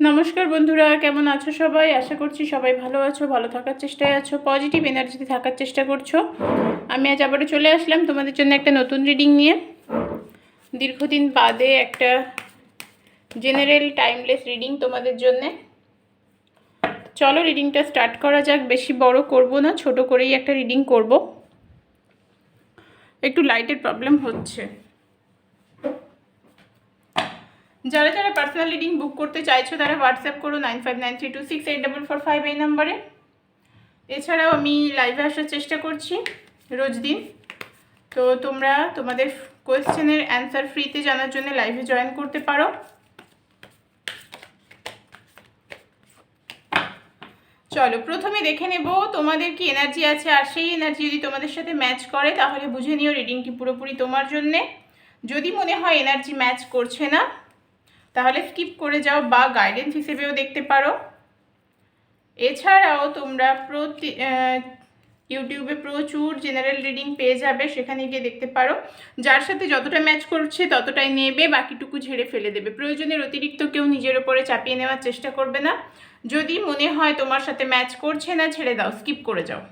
নমস্কার বন্ধুরা, কেমন আছো সবাই? আশা করছি সবাই ভালো আছো, ভালো থাকার চেষ্টায় আছো পজিটিভ এনার্জিতে থাকার চেষ্টা করছ। আমি আজ আবারও চলে আসলাম তোমাদের জন্য একটা নতুন রিডিং নিয়ে। দীর্ঘদিন বাদে একটা জেনারেল টাইমলেস রিডিং তোমাদের জন্যে। চলো রিডিংটা স্টার্ট করা যাক, বেশি বড় করব না, ছোট করেই একটা রিডিং করব। একটু লাইটের প্রবলেম হচ্ছে। যারা যারা পার্সোনাল রিডিং বুক করতে চাইছো, তারা হোয়াটসঅ্যাপ করো nine five nine three two six eight double four five এই নাম্বারে। এছাড়াও আমি লাইভে আসার চেষ্টা করছি রোজ দিন। তো তোমরা তোমাদের কোয়েশ্চেনের অ্যান্সার ফ্রিতে জানার জন্য লাইভে জয়েন করতে পারো। চলো, প্রথমে দেখে নেব তোমাদের কি এনার্জি আছে। আর সেই এনার্জি যদি তোমাদের সাথে ম্যাচ করে, তাহলে বুঝে নিও রিডিংটি পুরোপুরি তোমার জন্যে। যদি মনে হয় এনার্জি ম্যাচ করছে না তাহলে স্কিপ করে যাও বা গাইডেন্স হিসেবেও দেখতে পারো। এছাড়াও তোমরা প্রতি ইউটিউবে প্রচুর জেনারেল রিডিং পেয়ে যাবে, সেখানে গিয়ে দেখতে পারো। যার সাথে যতটা ম্যাচ করছে ততটাই নেবে, বাকিটুকু ঝেড়ে ফেলে দেবে। প্রয়োজনের অতিরিক্ত কেউ নিজের ওপরে চাপিয়ে নেওয়ার চেষ্টা করবে না। যদি মনে হয় তোমার সাথে ম্যাচ করছে না, ছেড়ে দাও স্কিপ করে যাও।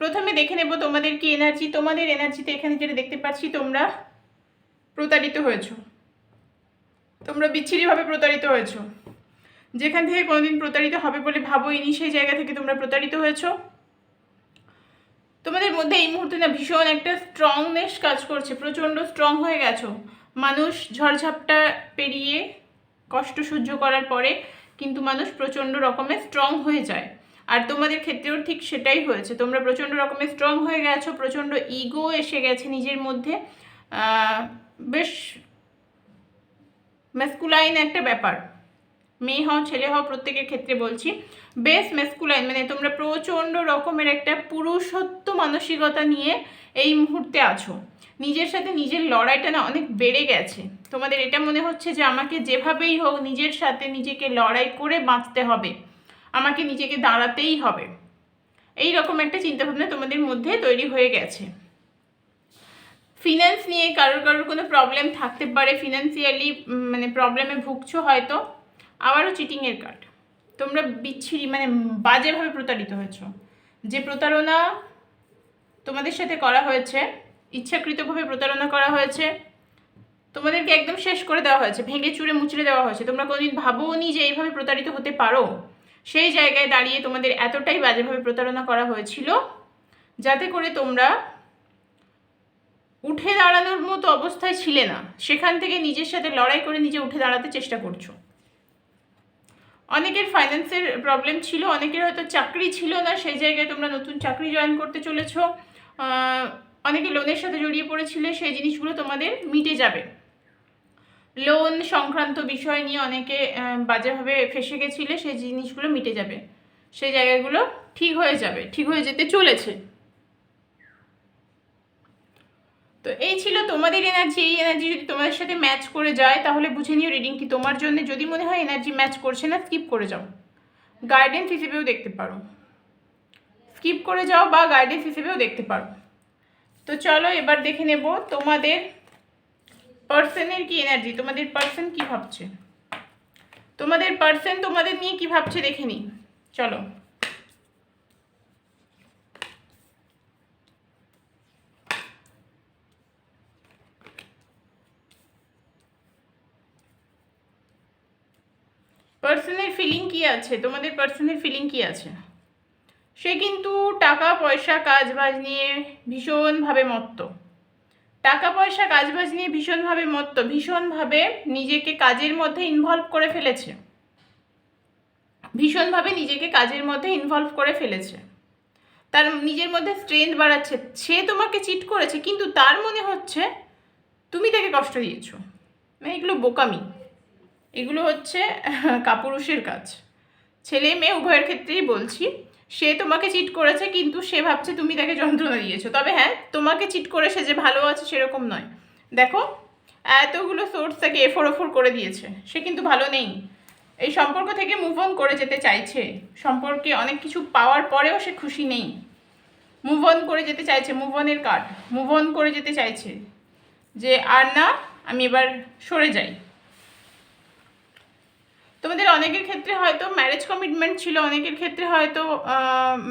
প্রথমে দেখে নেব তোমাদের কি এনার্জি তোমাদের এনার্জিতে এখানে যেটা দেখতে পাচ্ছি তোমরা প্রতারিত হয়েছো। তোমরা বিচ্ছিরিভাবে প্রতারিত হয়েছো। যেখান থেকে কোনোদিন প্রতারিত হবে বলে ভাবোইনি সেই জায়গা থেকে তোমরা প্রতারিত হয়েছো। তোমাদের মধ্যে এই মুহূর্তে না ভীষণ একটা স্ট্রংনেস কাজ করছে, প্রচণ্ড স্ট্রং হয়ে গেছো। মানুষ ঝড়ঝাপটা পেরিয়ে, কষ্ট সহ্য করার পরে কিন্তু মানুষ প্রচণ্ড রকমের স্ট্রং হয়ে যায়। আর তোমাদের ক্ষেত্রেও ঠিক সেটাই হয়েছে। তোমরা প্রচণ্ড রকমের স্ট্রং হয়ে গেছো, প্রচণ্ড ইগো এসে গেছে নিজের মধ্যে। বেশ মেসকুলাইন একটা ব্যাপার। মেয়ে হও, ছেলে হও, প্রত্যেকের ক্ষেত্রে বলছি। বেশ মেসকুলাইন মানে তোমরা প্রচণ্ড রকমের একটা পুরুষত্ব মানসিকতা নিয়ে এই মুহূর্তে আছো। নিজের সাথে নিজের লড়াইটা না অনেক বেড়ে গেছে। তোমাদের এটা মনে হচ্ছে যে আমাকে যেভাবেই হোক নিজের সাথে নিজেকে লড়াই করে বাঁচতে হবে। আমাকে নিজেকে দাঁড়াতেই হবে। এই রকম একটা চিন্তাভাবনা তোমাদের মধ্যে তৈরি হয়ে গেছে। ফিনান্স নিয়ে কারোর কারোর কোনো প্রবলেম থাকতে পারে ফিনান্সিয়ালি মানে প্রবলেমে ভুগছো হয়তো, আবারও চিটিংয়ের কার্ড তোমরা বিচ্ছিরি মানে বাজেভাবে প্রতারিত হয়েছো। যে প্রতারণা তোমাদের সাথে করা হয়েছে, ইচ্ছাকৃতভাবে প্রতারণা করা হয়েছে, তোমাদেরকে একদম শেষ করে দেওয়া হয়েছে, ভেঙে চুরে মুচড়ে দেওয়া হয়েছে। তোমরা কোনোদিন ভাবোনি যে এইভাবে প্রতারিত হতে পারো? সেই জায়গায় দাঁড়িয়ে তোমাদের এতটাই বাজেভাবে প্রতারণা করা হয়েছিল, যাতে করে তোমরা উঠে দাঁড়ানোর মতো অবস্থায় ছিলে না। সেখান থেকে নিজের সাথে লড়াই করে নিজে উঠে দাঁড়াতে চেষ্টা করছ। অনেকের ফাইন্যান্সের প্রবলেম ছিল, অনেকের হয়তো চাকরি ছিল না, সেই জায়গায় তোমরা নতুন চাকরি জয়েন করতে চলেছো। অনেকে লোনের সাথে জড়িয়ে পড়েছিলে, সেই জিনিসগুলো তোমাদের মিটে যাবে। লোন সংক্রান্ত বিষয় নিয়ে অনেকে বাজেভাবে ফেসে গেছিলে, সেই জিনিসগুলো মিটে যাবে। সেই জায়গাগুলো ঠিক হয়ে যাবে, ঠিক হয়ে যেতে চলেছে। তো এই ছিল তোমাদের এনার্জি এই এনার্জি যদি তোমাদের সাথে ম্যাচ করে যায়, তাহলে বুঝে নিও রিডিংটি তোমার জন্য। যদি মনে হয় এনার্জি ম্যাচ করছে না স্কিপ করে যাও। গাইডেন্স হিসেবেও দেখতে পারো। স্কিপ করে যাও বা গাইডেন্স হিসেবেও দেখতে পারো। তো চলো এবার দেখে নেব তোমাদের পার্সনের কি এনার্জি তোমাদের পার্সন কি ভাবছে? তোমাদের পার্সন তোমাদের নিয়ে কি ভাবছে দেখে নিই। চলো পার্সনের ফিলিং কি আছে? তোমাদের পার্সনের ফিলিং কি আছে? সে কিন্তু টাকা, পয়সা কাজ বাজ নিয়ে ভীষণভাবে মত্ত। টাকা, পয়সা, কাজবাজ নিয়ে ভীষণভাবে মত্ত, ভীষণভাবে নিজেকে কাজের মধ্যে ইনভলভ করে ফেলেছে। ভীষণভাবে নিজেকে কাজের মধ্যে ইনভলভ করে ফেলেছে। তার নিজের মধ্যে স্ট্রেংথ বাড়াচ্ছে। সে তোমাকে চিট করেছে, কিন্তু তার মনে হচ্ছে, তুমি তাকে কষ্ট দিয়েছ। মানে এগুলো বোকামি। এগুলো হচ্ছে কাপুরুষের কাজ। ছেলে মেয়ে উভয়ের ক্ষেত্রেই বলছি, সে তোমাকে চিট করেছে কিন্তু সে ভাবছে তুমি তাকে যন্ত্রণা দিয়েছ। তবে হ্যাঁ তোমাকে চিট করে সে যে ভালো আছে সেরকম নয়। দেখো, এতগুলো সোর্স তাকে এফোর ওফোর করে দিয়েছে, সে কিন্তু ভালো নেই। এই সম্পর্ক থেকে মুভ অন করে যেতে চাইছে, সম্পর্কে অনেক কিছু পাওয়ার পরেও সে খুশি নেই। মুভ অন করে যেতে চাইছে মুভ অনের কার্ড মুভ অন করে যেতে চাইছে যে, আর না, আমি এবার সরে যাই। তোমাদের অনেকের ক্ষেত্রে হয়তো ম্যারেজ কমিটমেন্ট ছিল, অনেকের ক্ষেত্রে হয়তো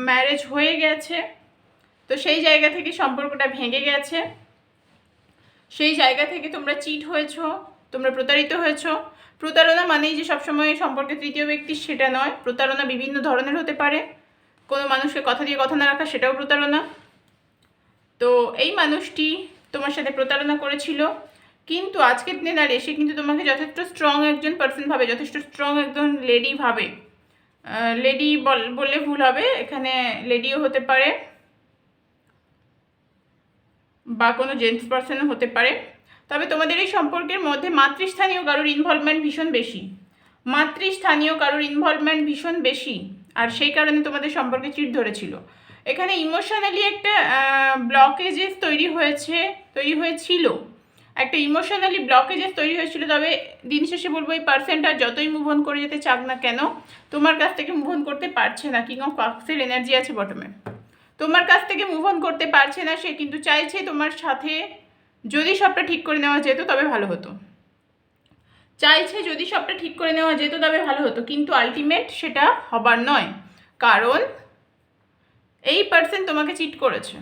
ম্যারেজ হয়ে গেছে। তো সেই জায়গা থেকে সম্পর্কটা ভেঙে গেছে। সেই জায়গা থেকে তোমরা চিট হয়েছো, তোমরা প্রতারিত হয়েছো। প্রতারণা মানেই যে সবসময় সম্পর্কে তৃতীয় ব্যক্তি সেটা নয়, প্রতারণা বিভিন্ন ধরনের হতে পারে। কোনো মানুষকে কথা দিয়ে কথা না রাখা, সেটাও প্রতারণা। তো এই মানুষটি তোমার সাথে প্রতারণা করেছিল। কিন্তু আজকের দিনে দাঁড়িয়ে সে কিন্তু তোমাকে যথেষ্ট স্ট্রং একজন পার্সন ভাবে, যথেষ্ট স্ট্রং একজন লেডি ভাবে। লেডি বললে ভুল হবে। এখানে লেডিও হতে পারে বা কোনো জেন্টস পার্সনও হতে পারে। তবে তোমাদের এই সম্পর্কের মধ্যে মাতৃস্থানীয় কারোর ইনভলভমেন্ট ভীষণ বেশি। মাতৃস্থানীয় কারোর ইনভলভমেন্ট ভীষণ বেশি। আর সেই কারণে তোমাদের সম্পর্কে চিট ধরেছিল। এখানে ইমোশনালি একটা ব্লকেজেস তৈরি হয়েছে, তৈরি হয়েছিল। একটা ইমোশনালি ব্লকেজেস তৈরি হয়েছিল, তবে দিন শেষে বলব এই পার্সেন্টটা যতই মুভ অন করে যেতে চাক না কেন, তোমার কাছ থেকে মুভ অন করতে পারছে না। কিং অফ কাক্সের এনার্জি আছে বটমে তোমার কাছ থেকে মুভ অন করতে পারছে না, সে কিন্তু চাইছে তোমার সাথে যদি সবটা ঠিক করে নেওয়া যেত তবে ভালো হতো। চাইছে যদি সবটা ঠিক করে নেওয়া যেত তবে ভালো হতো, কিন্তু আলটিমেট সেটা হবার নয়। কারণ এই পার্সন তোমাকে চিট করেছে।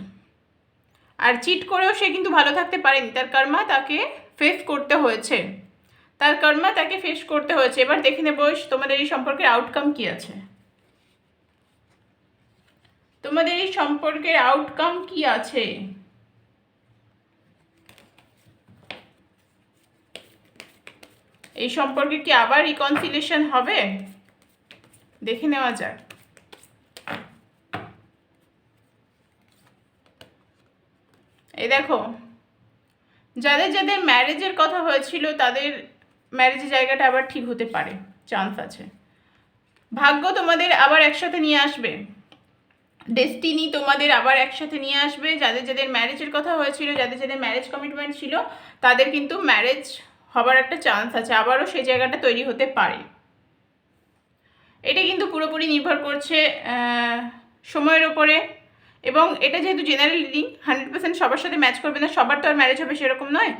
আর চিট করেও সে কিন্তু ভালো থাকতে পারেনি। তার কর্মা তাকে ফেস করতে হয়েছে। তার কর্মা তাকে ফেস করতে হয়েছে। এবার দেখে নেব তোমাদের এই সম্পর্কের আউটকাম কি আছে। তোমাদের এই সম্পর্কের আউটকাম কি আছে? এই সম্পর্কে কি আবার রিকনসিলেশন হবে? দেখে নেওয়া যাক। দেখো, যাদের যাদের ম্যারেজের কথা হয়েছিল, তাদের ম্যারেজের জায়গাটা আবার ঠিক হতে পারে চান্স আছে। ভাগ্য তোমাদের আবার একসাথে নিয়ে আসবে। ডেস্টিনি তোমাদের আবার একসাথে নিয়ে আসবে। যাদের যাদের ম্যারেজের কথা হয়েছিল, যাদের যাদের ম্যারেজ কমিটমেন্ট ছিল, তাদের কিন্তু ম্যারেজ হবার একটা চান্স আছে, আবারও সেই জায়গাটা তৈরি হতে পারে। এটা কিন্তু পুরোপুরি নির্ভর করছে সময়ের ওপরে এবং এটা যেহেতু জেনারেল রিডিং হান্ড্রেড পার্সেন্ট সবার সাথে ম্যাচ করবে না, সবার তো আর ম্যারেজ হবে সেরকম নয়।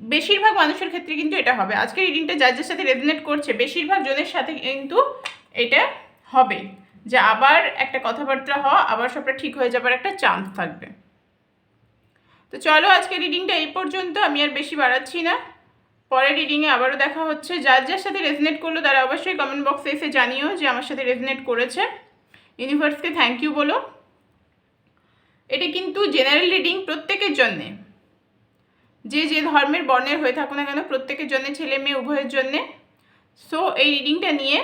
বেশিরভাগ মানুষের ক্ষেত্রে কিন্তু এটা হবে। আজকের রিডিংটা যার যার সাথে রেজনেট করছে, বেশিরভাগ জনের সাথে কিন্তু এটা হবে। যে আবার একটা কথাবার্তা হওয়া, আবার সবটা ঠিক হয়ে যাবার একটা চান্স থাকবে। তো চলো আজকে রিডিংটা এই পর্যন্ত, আমি আর বেশি বাড়াচ্ছি না। পরের রিডিংয়ে আবারও দেখা হচ্ছে। যার যার সাথে রেজনেট করল তারা অবশ্যই কমেন্ট বক্সে এসে জানিও যে আমার সাথে রেজনেট করেছে। ইউনিভার্সকে থ্যাংক ইউ বলো। এটা কিন্তু জেনারেল রিডিং প্রত্যেকের জন্যে। যে যে ধর্মের বর্ণের হয়ে থাকুক না কেন, প্রত্যেকের জন্য ছেলে মেয়ে উভয়ের জন্যে। সো এই রিডিংটা নিয়ে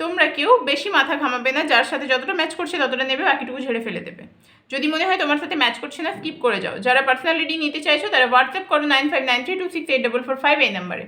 তোমরা কেউ বেশি মাথা ঘামাবে না, যার সাথে যতটা ম্যাচ করছে ততটা নেবে, বাকিটুকু ঝেড়ে ফেলে দেবে। যদি মনে হয় তোমার সাথে ম্যাচ করছে না স্কিপ করে যাও। যারা পার্সোনাল রিডিং নিতে চাইছো, তারা হোয়াটসঅ্যাপ করো nine five nine three two six eight double four five এই নাম্বারে